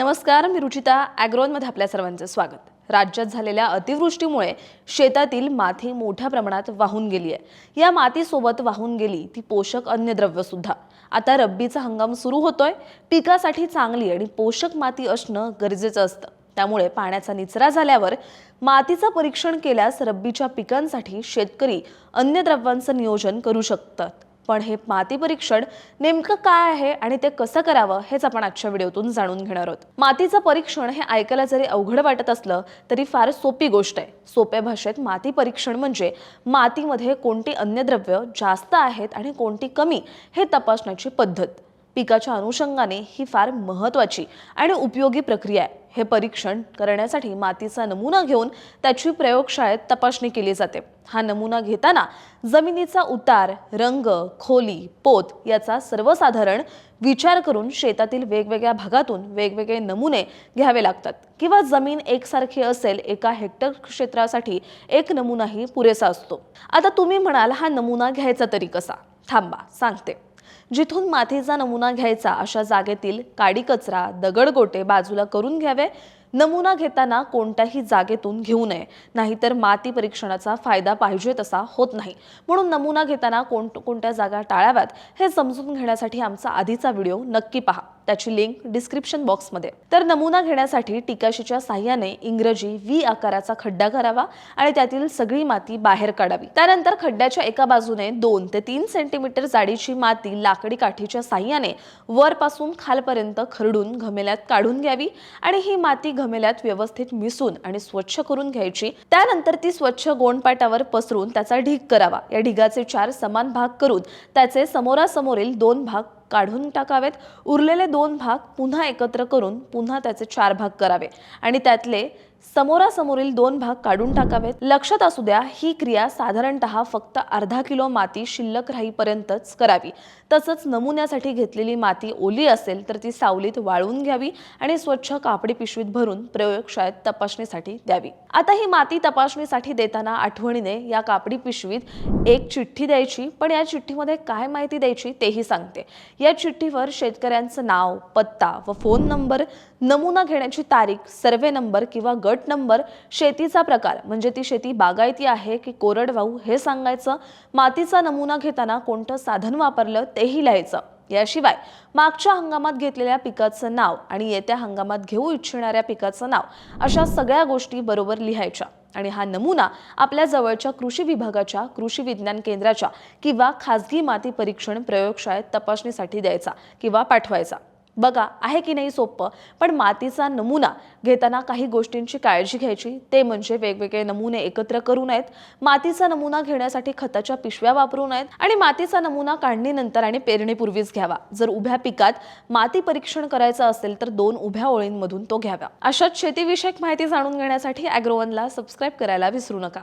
नमस्कार मी रुचिता ॲग्रोनमध्ये आपल्या सर्वांचं स्वागत. राज्यात झालेल्या अतिवृष्टीमुळे शेतातील माती मोठ्या प्रमाणात वाहून गेली आहे या मातीसोबत वाहून गेली ती पोषक अन्नद्रव्य सुद्धा. आता रब्बीचा हंगाम सुरू होतोय पिकासाठी चांगली आणि पोषक माती असणं गरजेचं असतं. त्यामुळे पाण्याचा निचरा झाल्यावर मातीचं परीक्षण केल्यास रब्बीच्या पिकांसाठी शेतकरी अन्नद्रव्यांचं नियोजन करू शकतात. पण हे माती परीक्षण नेमकं काय आहे आणि ते कसं करावं हेच आपण आजच्या व्हिडिओतून जाणून घेणार आहोत. मातीचं परीक्षण हे ऐकायला जरी अवघड वाटत असलं तरी फार सोपी गोष्ट आहे. सोप्या भाषेत माती परीक्षण म्हणजे मातीमध्ये कोणती अन्नद्रव्य जास्त आहेत आणि कोणती कमी हे तपासण्याची पद्धत. पिकाच्या अनुषंगाने ही फार महत्त्वाची आणि उपयोगी प्रक्रिया आहे. हे परीक्षण करण्यासाठी मातीचा नमुना घेऊन त्याची प्रयोगशाळेत तपासणी केली जाते. हा नमुना घेताना जमिनीचा उतार रंग खोली पोत याचा सर्वसाधारण विचार करून शेतातील वेगवेगळ्या भागातून वेगवेगळे नमुने घ्यावे लागतात किंवा जमीन एकसारखी असेल एका हेक्टर क्षेत्रासाठी एक नमुनाही पुरेसा असतो. आता तुम्ही म्हणाल हा नमुना घ्यायचा तरी कसा? थांबा सांगते. जिथून मातीचा नमुना घ्यायचा अशा जागेतील काडी कचरा दगडगोटे बाजूला करून घ्यावे. नमुना घेताना कोणत्याही जागेतून घेऊ नये. नाहीतर माती परीक्षणाचा फायदा पाहिजे तसा होत नाही. म्हणून नमुना घेताना कोण कोणत्या जागा टाळाव्यात हे समजून घेण्यासाठी आमचा आधीचा व्हिडिओ नक्की पहा. त्याची लिंक डिस्क्रिप्शन बॉक्समध्ये तर नमुना घेण्यासाठी टिकाशीच्या साह्याने इंग्रजी व्ही आकाराचा खड्डा करावा आणि त्यातील सगळी माती बाहेर काढावी. त्यानंतर खड्ड्याच्या एका बाजूने दोन ते तीन सेंटीमीटर जाडीची माती लाकडी काठीच्या साह्याने वरपासून खालपर्यंत खरडून घमेल्यात काढून घ्यावी आणि ही माती घमेल्यात व्यवस्थित मिसून आणि स्वच्छ करून घ्यायची. त्यानंतर ती स्वच्छ गोंडपाटावर पसरून त्याचा ढीग करावा. या ढिगाचे चार समान भाग करून त्याचे समोरासमोरील दोन भाग काढून टाकावेत. उरलेले दोन भाग पुन्हा एकत्र करून पुन्हा त्याचे चार भाग करावे. आणि त्यातले समोरासमोरील दोन भाग काढून टाकावेत. लक्षात असू द्या ही क्रिया साधारणतः फक्त अर्धा किलो माती शिल्लक राहीपर्यंतच करावी. तसंच नमुन्यासाठी घेतलेली माती ओली असेल तर ती सावलीत वाळवून घ्यावी आणि स्वच्छ कापडी पिशवीत भरून प्रयोगशाळेत तपासणीसाठी द्यावी. आता ही माती तपासणीसाठी देताना आठवणीने या कापडी पिशवीत एक चिठ्ठी द्यायची पण या चिठ्ठीमध्ये काय माहिती द्यायची तेही सांगते. या चिठ्ठीवर शेतकऱ्यांचं नाव पत्ता व फोन नंबर नमुना घेण्याची तारीख सर्वे नंबर किंवा गट नंबर शेतीचा प्रकार म्हणजे ती शेती बागायती आहे की कोरडवाहू हे सांगायचं. मातीचा नमुना घेताना कोणतं साधन वापरलं तेही लिहायचं. याशिवाय मागच्या हंगामात घेतलेल्या पिकाचं नाव आणि येत्या हंगामात घेऊ इच्छिणाऱ्या पिकाचं नाव अशा सगळ्या गोष्टी बरोबर लिहायच्या. आणि हा नमुना आपल्या जवळच्या कृषी विभागाच्या कृषी विज्ञान केंद्राच्या किंवा खाजगी माती परीक्षण प्रयोगशाळेत तपासणीसाठी द्यायचा किंवा पाठवायचा. बघा आहे की नाही सोपं पण मातीचा नमुना घेताना काही गोष्टींची काळजी घ्यायची ते म्हणजे वेगवेगळे नमुने एकत्र करू नयेत. मातीचा नमुना घेण्यासाठी खताच्या पिशव्या वापरू नयेत आणि मातीचा नमुना काढणीनंतर आणि पेरणीपूर्वीच घ्यावा. जर उभ्या पिकात माती परीक्षण करायचं असेल तर दोन उभ्या ओळींमधून तो घ्यावा. अशाच शेतीविषयक माहिती जाणून घेण्यासाठी अॅग्रोवनला सबस्क्राईब करायला विसरू नका.